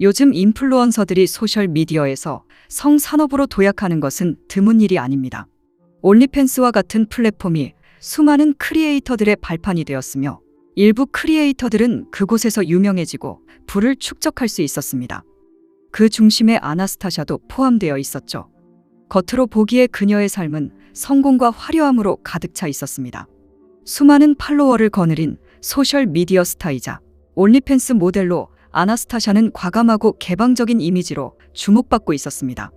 요즘 인플루언서들이 소셜미디어에서 성산업으로 도약하는 것은 드문 일이 아닙니다. 올리펜스와 같은 플랫폼이 수많은 크리에이터들의 발판이 되었으며 일부 크리에이터들은 그곳에서 유명해지고 부를 축적할 수 있었습니다. 그 중심에 아나스타샤도 포함되어 있었죠. 겉으로 보기에 그녀의 삶은 성공과 화려함으로 가득 차 있었습니다. 수많은 팔로워를 거느린 소셜 미디어 스타이자 올리펜스 모델로 아나스타샤는 과감하고 개방적인 이미지로 주목받고 있었습니다.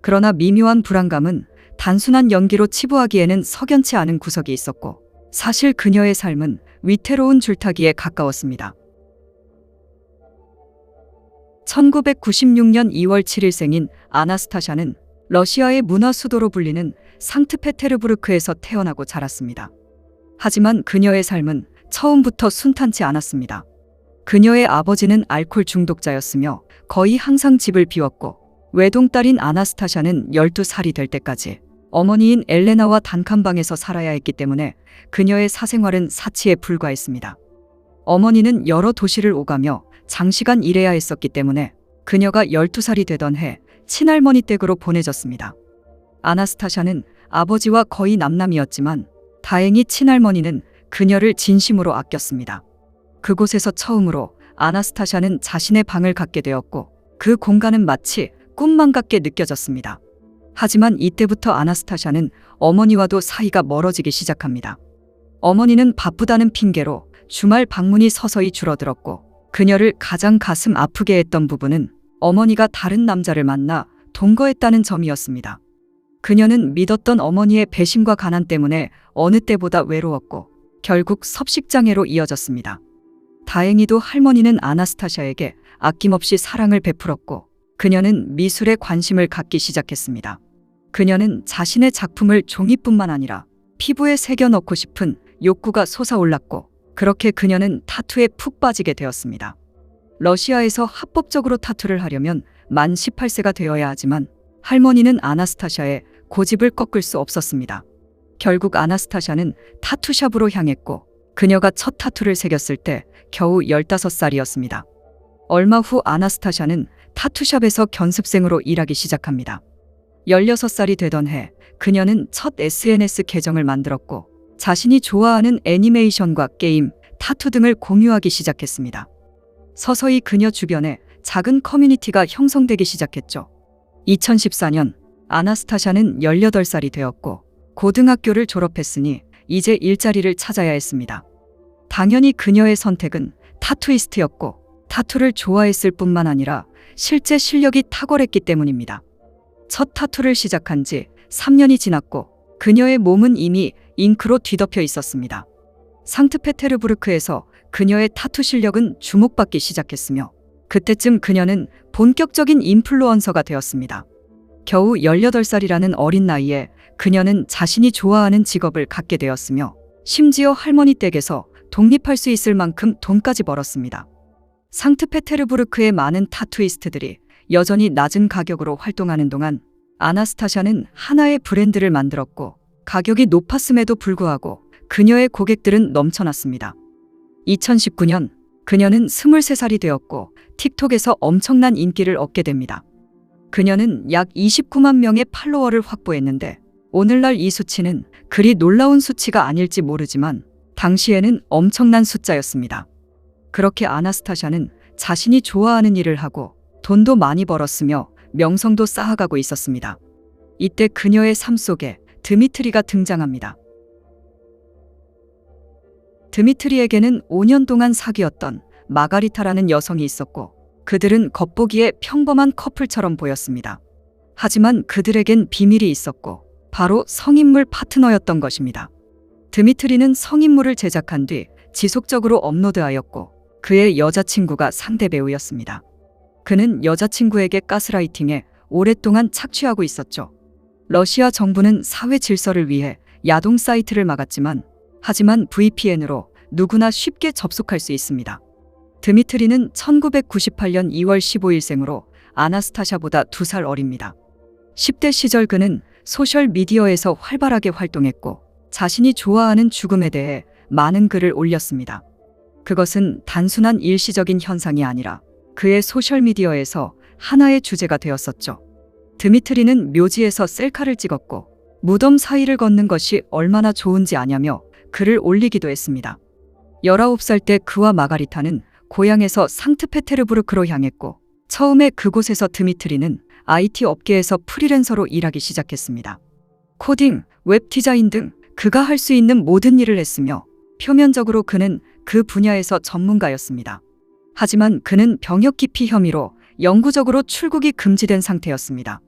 그러나 미묘한 불안감은 단순한 연기로 치부하기에는 석연치 않은 구석이 있었고 사실 그녀의 삶은 위태로운 줄타기에 가까웠습니다. 1996년 2월 7일 생인 아나스타샤는 러시아의 문화 수도로 불리는 상트페테르부르크에서 태어나고 자랐습니다. 하지만 그녀의 삶은 처음부터 순탄치 않았습니다. 그녀의 아버지는 알코올 중독자였으며 거의 항상 집을 비웠고 외동딸인 아나스타샤는 12살이 될 때까지 어머니인 엘레나와 단칸방에서 살아야 했기 때문에 그녀의 사생활은 사치에 불과했습니다. 어머니는 여러 도시를 오가며 장시간 일해야 했었기 때문에 그녀가 12살이 되던 해 친할머니 댁으로 보내졌습니다. 아나스타샤는 아버지와 거의 남남이었지만 다행히 친할머니는 그녀를 진심으로 아꼈습니다. 그곳에서 처음으로 아나스타샤는 자신의 방을 갖게 되었고 그 공간은 마치 꿈만 같게 느껴졌습니다. 하지만 이때부터 아나스타샤는 어머니와도 사이가 멀어지기 시작합니다. 어머니는 바쁘다는 핑계로 주말 방문이 서서히 줄어들었고 그녀를 가장 가슴 아프게 했던 부분은 어머니가 다른 남자를 만나 동거했다는 점이었습니다. 그녀는 믿었던 어머니의 배신과 가난 때문에 어느 때보다 외로웠고 결국 섭식장애로 이어졌습니다. 다행히도 할머니는 아나스타샤에게 아낌없이 사랑을 베풀었고 그녀는 미술에 관심을 갖기 시작했습니다. 그녀는 자신의 작품을 종이뿐만 아니라 피부에 새겨 넣고 싶은 욕구가 솟아올랐고 그렇게 그녀는 타투에 푹 빠지게 되었습니다. 러시아에서 합법적으로 타투를 하려면 만 18세가 되어야 하지만 할머니는 아나스타샤의 고집을 꺾을 수 없었습니다. 결국 아나스타샤는 타투샵으로 향했고 그녀가 첫 타투를 새겼을 때 겨우 15살이었습니다. 얼마 후 아나스타샤는 타투샵에서 견습생으로 일하기 시작합니다. 16살이 되던 해 그녀는 첫 SNS 계정을 만들었고 자신이 좋아하는 애니메이션과 게임, 타투 등을 공유하기 시작했습니다. 서서히 그녀 주변에 작은 커뮤니티가 형성되기 시작했죠. 2014년 아나스타샤는 18살이 되었고 고등학교를 졸업했으니 이제 일자리를 찾아야 했습니다. 당연히 그녀의 선택은 타투이스트였고 타투를 좋아했을 뿐만 아니라 실제 실력이 탁월했기 때문입니다. 첫 타투를 시작한 지 3년이 지났고 그녀의 몸은 이미 잉크로 뒤덮여 있었습니다. 상트페테르부르크에서 그녀의 타투 실력은 주목받기 시작했으며 그때쯤 그녀는 본격적인 인플루언서가 되었습니다. 겨우 18살이라는 어린 나이에 그녀는 자신이 좋아하는 직업을 갖게 되었으며 심지어 할머니 댁에서 독립할 수 있을 만큼 돈까지 벌었습니다. 상트페테르부르크의 많은 타투이스트들이 여전히 낮은 가격으로 활동하는 동안 아나스타샤는 하나의 브랜드를 만들었고 가격이 높았음에도 불구하고 그녀의 고객들은 넘쳐났습니다. 2019년 그녀는 23살이 되었고 틱톡에서 엄청난 인기를 얻게 됩니다. 그녀는 약 29만 명의 팔로워를 확보했는데 오늘날 이 수치는 그리 놀라운 수치가 아닐지 모르지만 당시에는 엄청난 숫자였습니다. 그렇게 아나스타샤는 자신이 좋아하는 일을 하고 돈도 많이 벌었으며 명성도 쌓아가고 있었습니다. 이때 그녀의 삶 속에 드미트리가 등장합니다. 드미트리에게는 5년 동안 사귀었던 마가리타라는 여성이 있었고 그들은 겉보기에 평범한 커플처럼 보였습니다. 하지만 그들에겐 비밀이 있었고 바로 성인물 파트너였던 것입니다. 드미트리는 성인물을 제작한 뒤 지속적으로 업로드하였고 그의 여자친구가 상대 배우였습니다. 그는 여자친구에게 가스라이팅에 오랫동안 착취하고 있었죠. 러시아 정부는 사회 질서를 위해 야동 사이트를 막았지만 하지만 VPN으로 누구나 쉽게 접속할 수 있습니다. 드미트리는 1998년 2월 15일생으로 아나스타샤보다 두 살 어립니다. 10대 시절 그는 소셜 미디어에서 활발하게 활동했고 자신이 좋아하는 죽음에 대해 많은 글을 올렸습니다. 그것은 단순한 일시적인 현상이 아니라 그의 소셜미디어에서 하나의 주제가 되었었죠. 드미트리는 묘지에서 셀카를 찍었고 무덤 사이를 걷는 것이 얼마나 좋은지 아냐며 글을 올리기도 했습니다. 19살 때 그와 마가리타는 고향에서 상트페테르부르크로 향했고 처음에 그곳에서 드미트리는 IT 업계에서 프리랜서로 일하기 시작했습니다. 코딩, 웹 디자인 등 그가 할 수 있는 모든 일을 했으며 표면적으로 그는 그 분야에서 전문가였습니다. 하지만 그는 병역 기피 혐의로 영구적으로 출국이 금지된 상태였습니다.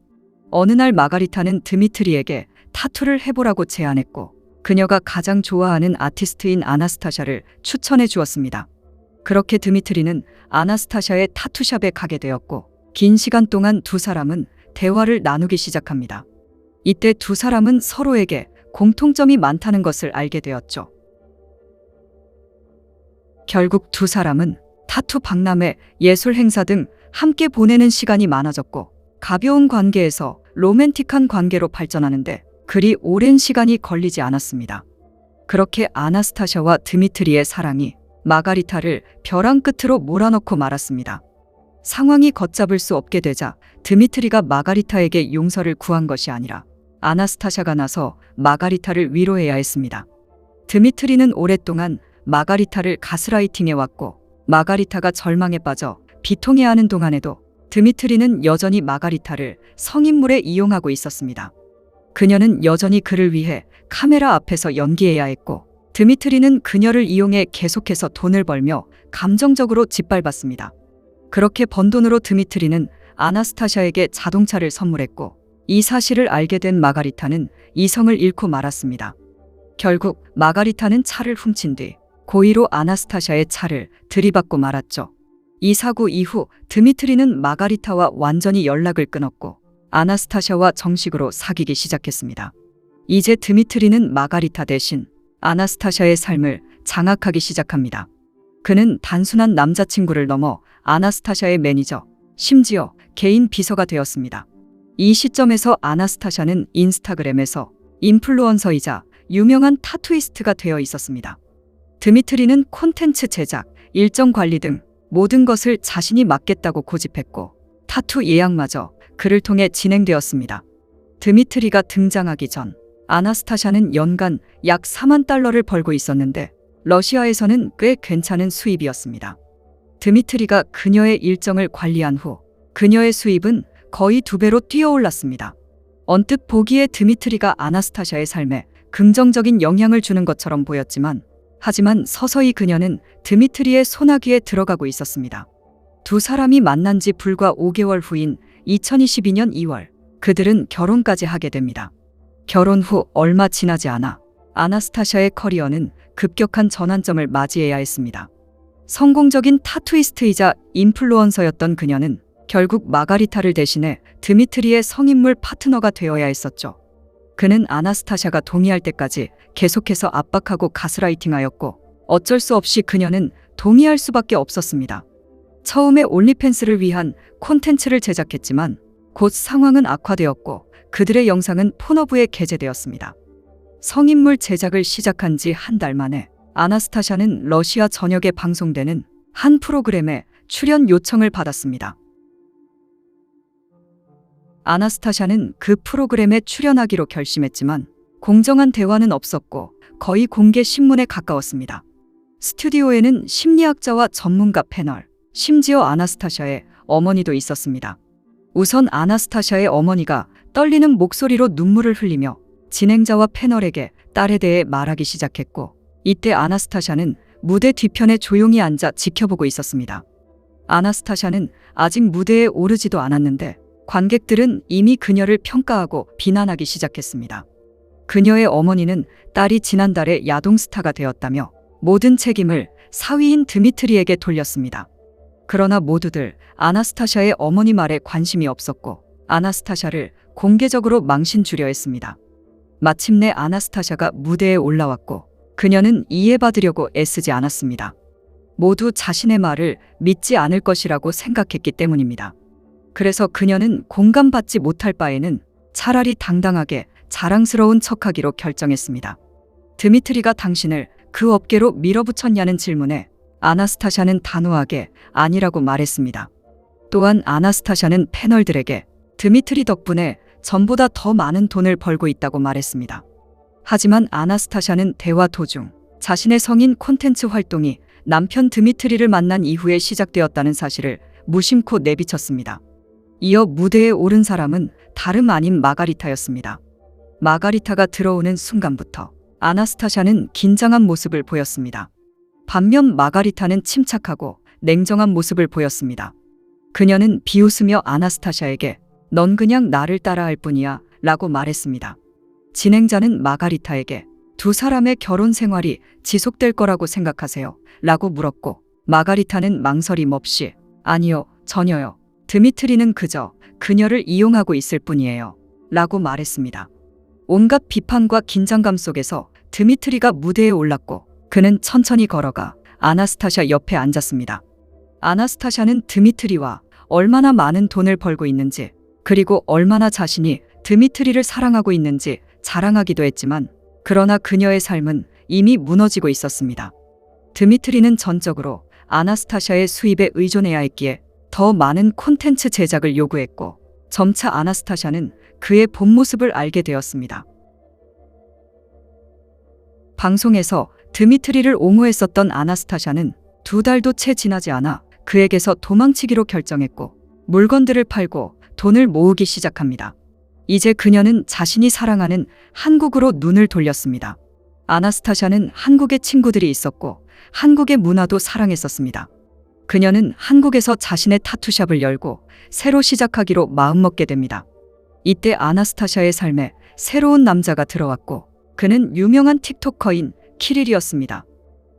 어느 날 마가리타는 드미트리에게 타투를 해보라고 제안했고 그녀가 가장 좋아하는 아티스트인 아나스타샤를 추천해 주었습니다. 그렇게 드미트리는 아나스타샤의 타투샵에 가게 되었고 긴 시간 동안 두 사람은 대화를 나누기 시작합니다. 이때 두 사람은 서로에게 공통점이 많다는 것을 알게 되었죠. 결국 두 사람은 타투 박람회, 예술 행사 등 함께 보내는 시간이 많아졌고 가벼운 관계에서 로맨틱한 관계로 발전하는데 그리 오랜 시간이 걸리지 않았습니다. 그렇게 아나스타샤와 드미트리의 사랑이 마가리타를 벼랑 끝으로 몰아넣고 말았습니다. 상황이 걷잡을 수 없게 되자 드미트리가 마가리타에게 용서를 구한 것이 아니라 아나스타샤가 나서 마가리타를 위로해야 했습니다. 드미트리는 오랫동안 마가리타를 가스라이팅해 왔고 마가리타가 절망에 빠져 비통해하는 동안에도 드미트리는 여전히 마가리타를 성인물에 이용하고 있었습니다. 그녀는 여전히 그를 위해 카메라 앞에서 연기해야 했고 드미트리는 그녀를 이용해 계속해서 돈을 벌며 감정적으로 짓밟았습니다. 그렇게 번 돈으로 드미트리는 아나스타샤에게 자동차를 선물했고 이 사실을 알게 된 마가리타는 이성을 잃고 말았습니다. 결국 마가리타는 차를 훔친 뒤 고의로 아나스타샤의 차를 들이받고 말았죠. 이 사고 이후 드미트리는 마가리타와 완전히 연락을 끊었고 아나스타샤와 정식으로 사귀기 시작했습니다. 이제 드미트리는 마가리타 대신 아나스타샤의 삶을 장악하기 시작합니다. 그는 단순한 남자친구를 넘어 아나스타샤의 매니저, 심지어 개인 비서가 되었습니다. 이 시점에서 아나스타샤는 인스타그램에서 인플루언서이자 유명한 타투이스트가 되어 있었습니다. 드미트리는 콘텐츠 제작, 일정 관리 등 모든 것을 자신이 맡겠다고 고집했고 타투 예약마저 그를 통해 진행되었습니다. 드미트리가 등장하기 전 아나스타샤는 연간 약 4만 달러를 벌고 있었는데 러시아에서는 꽤 괜찮은 수입이었습니다. 드미트리가 그녀의 일정을 관리한 후 그녀의 수입은 거의 두 배로 뛰어올랐습니다. 언뜻 보기에 드미트리가 아나스타샤의 삶에 긍정적인 영향을 주는 것처럼 보였지만 하지만 서서히 그녀는 드미트리의 소나기에 들어가고 있었습니다. 두 사람이 만난 지 불과 5개월 후인 2022년 2월 그들은 결혼까지 하게 됩니다. 결혼 후 얼마 지나지 않아 아나스타샤의 커리어는 급격한 전환점을 맞이해야 했습니다. 성공적인 타투이스트이자 인플루언서였던 그녀는 결국 마가리타를 대신해 드미트리의 성인물 파트너가 되어야 했었죠. 그는 아나스타샤가 동의할 때까지 계속해서 압박하고 가스라이팅하였고 어쩔 수 없이 그녀는 동의할 수밖에 없었습니다. 처음에 올리펜스를 위한 콘텐츠를 제작했지만 곧 상황은 악화되었고 그들의 영상은 폰허브에 게재되었습니다. 성인물 제작을 시작한 지 한 달 만에 아나스타샤는 러시아 전역에 방송되는 한 프로그램에 출연 요청을 받았습니다. 아나스타샤는 그 프로그램에 출연하기로 결심했지만 공정한 대화는 없었고 거의 공개 신문에 가까웠습니다. 스튜디오에는 심리학자와 전문가 패널, 심지어 아나스타샤의 어머니도 있었습니다. 우선 아나스타샤의 어머니가 떨리는 목소리로 눈물을 흘리며 진행자와 패널에게 딸에 대해 말하기 시작했고 이때 아나스타샤는 무대 뒤편에 조용히 앉아 지켜보고 있었습니다. 아나스타샤는 아직 무대에 오르지도 않았는데 관객들은 이미 그녀를 평가하고 비난하기 시작했습니다. 그녀의 어머니는 딸이 지난달에 야동 스타가 되었다며 모든 책임을 사위인 드미트리에게 돌렸습니다. 그러나 모두들 아나스타샤의 어머니 말에 관심이 없었고 아나스타샤를 공개적으로 망신 주려 했습니다. 마침내 아나스타샤가 무대에 올라왔고 그녀는 이해받으려고 애쓰지 않았습니다. 모두 자신의 말을 믿지 않을 것이라고 생각했기 때문입니다. 그래서 그녀는 공감받지 못할 바에는 차라리 당당하게 자랑스러운 척하기로 결정했습니다. 드미트리가 당신을 그 업계로 밀어붙였냐는 질문에 아나스타샤는 단호하게 아니라고 말했습니다. 또한 아나스타샤는 패널들에게 드미트리 덕분에 전보다 더 많은 돈을 벌고 있다고 말했습니다. 하지만 아나스타샤는 대화 도중 자신의 성인 콘텐츠 활동이 남편 드미트리를 만난 이후에 시작되었다는 사실을 무심코 내비쳤습니다. 이어 무대에 오른 사람은 다름 아닌 마가리타였습니다. 마가리타가 들어오는 순간부터 아나스타샤는 긴장한 모습을 보였습니다. 반면 마가리타는 침착하고 냉정한 모습을 보였습니다. 그녀는 비웃으며 아나스타샤에게 넌 그냥 나를 따라할 뿐이야 라고 말했습니다. 진행자는 마가리타에게 두 사람의 결혼 생활이 지속될 거라고 생각하세요? 라고 물었고 마가리타는 망설임 없이 아니요, 전혀요. 드미트리는 그저 그녀를 이용하고 있을 뿐이에요. 라고 말했습니다. 온갖 비판과 긴장감 속에서 드미트리가 무대에 올랐고 그는 천천히 걸어가 아나스타샤 옆에 앉았습니다. 아나스타샤는 드미트리와 얼마나 많은 돈을 벌고 있는지 그리고 얼마나 자신이 드미트리를 사랑하고 있는지 자랑하기도 했지만 그러나 그녀의 삶은 이미 무너지고 있었습니다. 드미트리는 전적으로 아나스타샤의 수입에 의존해야 했기에 더 많은 콘텐츠 제작을 요구했고 점차 아나스타샤는 그의 본 모습을 알게 되었습니다. 방송에서 드미트리를 옹호했었던 아나스타샤는 두 달도 채 지나지 않아 그에게서 도망치기로 결정했고 물건들을 팔고 돈을 모으기 시작합니다. 이제 그녀는 자신이 사랑하는 한국으로 눈을 돌렸습니다. 아나스타샤는 한국의 친구들이 있었고 한국의 문화도 사랑했었습니다. 그녀는 한국에서 자신의 타투샵을 열고 새로 시작하기로 마음먹게 됩니다. 이때 아나스타샤의 삶에 새로운 남자가 들어왔고 그는 유명한 틱토커인 키릴이었습니다.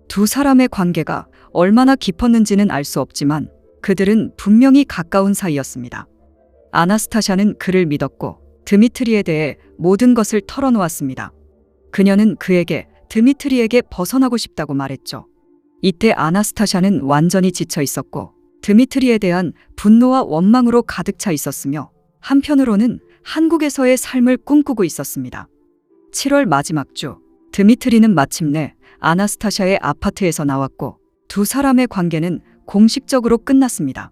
두 사람의 관계가 얼마나 깊었는지는 알 수 없지만 그들은 분명히 가까운 사이였습니다. 아나스타샤는 그를 믿었고 드미트리에 대해 모든 것을 털어놓았습니다. 그녀는 그에게 드미트리에게 벗어나고 싶다고 말했죠. 이때 아나스타샤는 완전히 지쳐 있었고 드미트리에 대한 분노와 원망으로 가득 차 있었으며 한편으로는 한국에서의 삶을 꿈꾸고 있었습니다. 7월 마지막 주 드미트리는 마침내 아나스타샤의 아파트에서 나왔고 두 사람의 관계는 공식적으로 끝났습니다.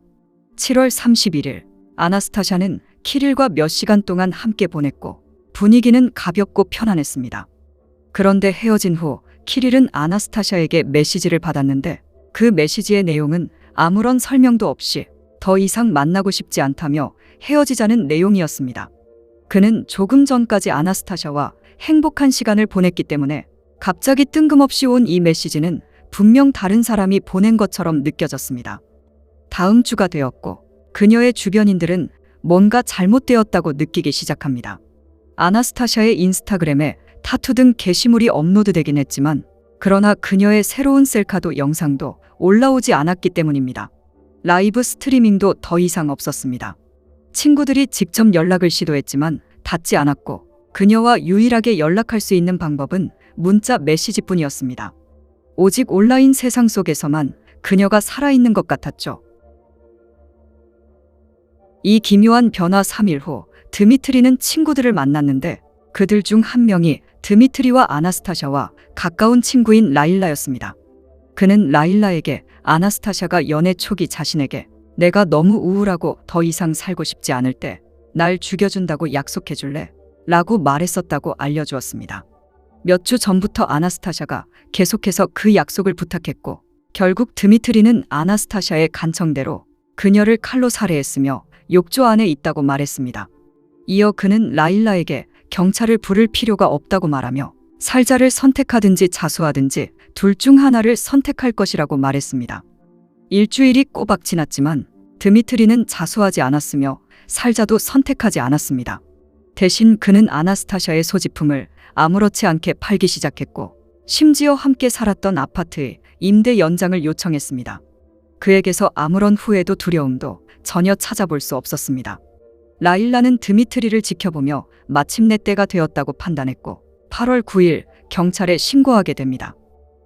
7월 31일 아나스타샤는 키릴과 몇 시간 동안 함께 보냈고 분위기는 가볍고 편안했습니다. 그런데 헤어진 후 키릴은 아나스타샤에게 메시지를 받았는데 그 메시지의 내용은 아무런 설명도 없이 더 이상 만나고 싶지 않다며 헤어지자는 내용이었습니다. 그는 조금 전까지 아나스타샤와 행복한 시간을 보냈기 때문에 갑자기 뜬금없이 온 이 메시지는 분명 다른 사람이 보낸 것처럼 느껴졌습니다. 다음 주가 되었고 그녀의 주변인들은 뭔가 잘못되었다고 느끼기 시작합니다. 아나스타샤의 인스타그램에 타투 등 게시물이 업로드되긴 했지만 그러나 그녀의 새로운 셀카도 영상도 올라오지 않았기 때문입니다. 라이브 스트리밍도 더 이상 없었습니다. 친구들이 직접 연락을 시도했지만 닿지 않았고 그녀와 유일하게 연락할 수 있는 방법은 문자 메시지뿐이었습니다. 오직 온라인 세상 속에서만 그녀가 살아있는 것 같았죠. 이 기묘한 변화 3일 후 드미트리는 친구들을 만났는데 그들 중 한 명이 드미트리와 아나스타샤와 가까운 친구인 라일라였습니다. 그는 라일라에게 아나스타샤가 연애 초기 자신에게 내가 너무 우울하고 더 이상 살고 싶지 않을 때 날 죽여준다고 약속해줄래? 라고 말했었다고 알려주었습니다. 몇 주 전부터 아나스타샤가 계속해서 그 약속을 부탁했고 결국 드미트리는 아나스타샤의 간청대로 그녀를 칼로 살해했으며 욕조 안에 있다고 말했습니다. 이어 그는 라일라에게 경찰을 부를 필요가 없다고 말하며 살자를 선택하든지 자수하든지 둘 중 하나를 선택할 것이라고 말했습니다. 일주일이 꼬박 지났지만 드미트리는 자수하지 않았으며 살자도 선택하지 않았습니다. 대신 그는 아나스타샤의 소지품을 아무렇지 않게 팔기 시작했고 심지어 함께 살았던 아파트의 임대 연장을 요청했습니다. 그에게서 아무런 후회도 두려움도 전혀 찾아볼 수 없었습니다. 라일라는 드미트리를 지켜보며 마침내 때가 되었다고 판단했고 8월 9일 경찰에 신고하게 됩니다.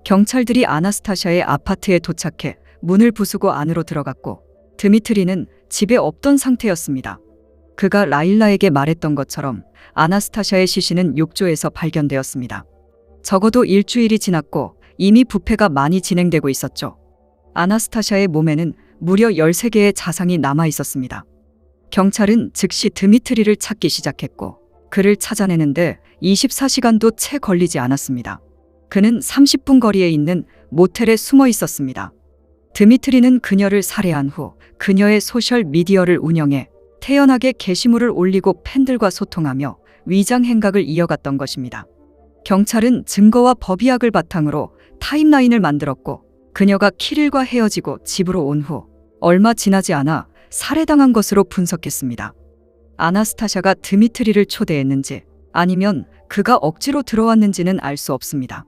경찰들이 아나스타샤의 아파트에 도착해 문을 부수고 안으로 들어갔고 드미트리는 집에 없던 상태였습니다. 그가 라일라에게 말했던 것처럼 아나스타샤의 시신은 욕조에서 발견되었습니다. 적어도 일주일이 지났고 이미 부패가 많이 진행되고 있었죠. 아나스타샤의 몸에는 무려 13개의 자상이 남아 있었습니다. 경찰은 즉시 드미트리를 찾기 시작했고 그를 찾아내는데 24시간도 채 걸리지 않았습니다. 그는 30분 거리에 있는 모텔에 숨어 있었습니다. 드미트리는 그녀를 살해한 후 그녀의 소셜 미디어를 운영해 태연하게 게시물을 올리고 팬들과 소통하며 위장 행각을 이어갔던 것입니다. 경찰은 증거와 법의학을 바탕으로 타임라인을 만들었고 그녀가 키릴과 헤어지고 집으로 온 후 얼마 지나지 않아 살해당한 것으로 분석했습니다. 아나스타샤가 드미트리를 초대했는지 아니면 그가 억지로 들어왔는지는 알 수 없습니다.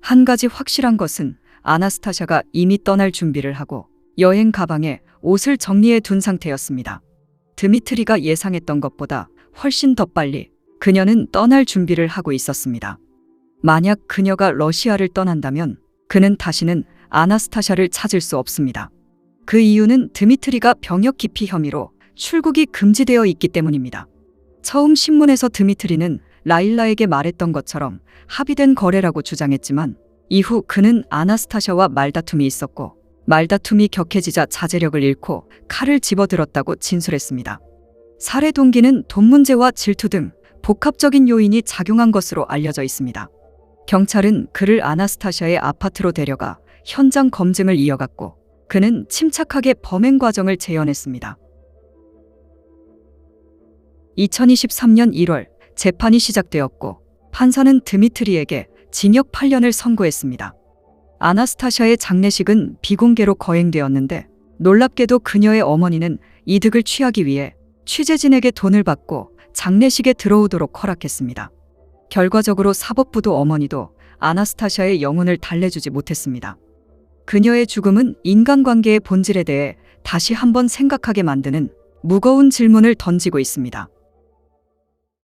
한 가지 확실한 것은 아나스타샤가 이미 떠날 준비를 하고 여행 가방에 옷을 정리해 둔 상태였습니다. 드미트리가 예상했던 것보다 훨씬 더 빨리 그녀는 떠날 준비를 하고 있었습니다. 만약 그녀가 러시아를 떠난다면 그는 다시는 아나스타샤를 찾을 수 없습니다. 그 이유는 드미트리가 병역 기피 혐의로 출국이 금지되어 있기 때문입니다. 처음 신문에서 드미트리는 라일라에게 말했던 것처럼 합의된 거래라고 주장했지만 이후 그는 아나스타샤와 말다툼이 있었고 말다툼이 격해지자 자제력을 잃고 칼을 집어들었다고 진술했습니다. 살해 동기는 돈 문제와 질투 등 복합적인 요인이 작용한 것으로 알려져 있습니다. 경찰은 그를 아나스타샤의 아파트로 데려가 현장 검증을 이어갔고 그는 침착하게 범행 과정을 재현했습니다. 2023년 1월 재판이 시작되었고 판사는 드미트리에게 징역 8년을 선고했습니다. 아나스타샤의 장례식은 비공개로 거행되었는데 놀랍게도 그녀의 어머니는 이득을 취하기 위해 취재진에게 돈을 받고 장례식에 들어오도록 허락했습니다. 결과적으로 사법부도 어머니도 아나스타샤의 영혼을 달래주지 못했습니다. 그녀의 죽음은 인간관계의 본질에 대해 다시 한번 생각하게 만드는 무거운 질문을 던지고 있습니다.